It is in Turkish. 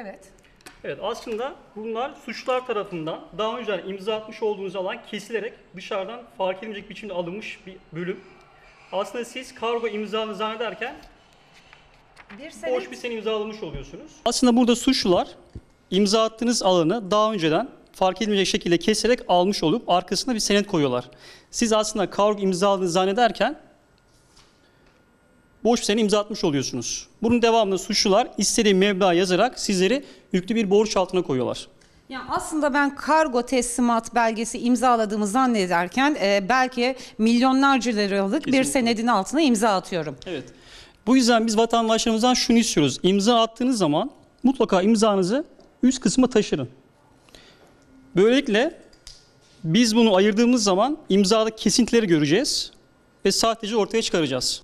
Evet. Evet aslında bunlar suçlular tarafından daha önceden imza atmış olduğunuz alan kesilerek dışarıdan fark edilmeyecek biçimde alınmış bir bölüm. Aslında siz kargo imzanı zannederken Bir senet boş bir sen imzalamış oluyorsunuz. Aslında burada suçlular imza attığınız alanı daha önceden fark edilmeyecek şekilde keserek almış olup arkasına bir senet koyuyorlar. Siz aslında kargo imzaladığını zannederken boş bir senet imza atmış oluyorsunuz. Bunun devamında suçlular istediği meblağ yazarak sizleri yüklü bir borç altına koyuyorlar. Ya aslında ben kargo teslimat belgesi imzaladığımı zannederken e, belki milyonlarca liralık bir Kesinlikle. senedin altına imza atıyorum. Evet. Bu yüzden biz vatandaşlarımızdan şunu istiyoruz. İmza attığınız zaman mutlaka imzanızı üst kısma taşırın. Böylelikle biz bunu ayırdığımız zaman imzadaki kesintileri göreceğiz ve sahteci ortaya çıkaracağız.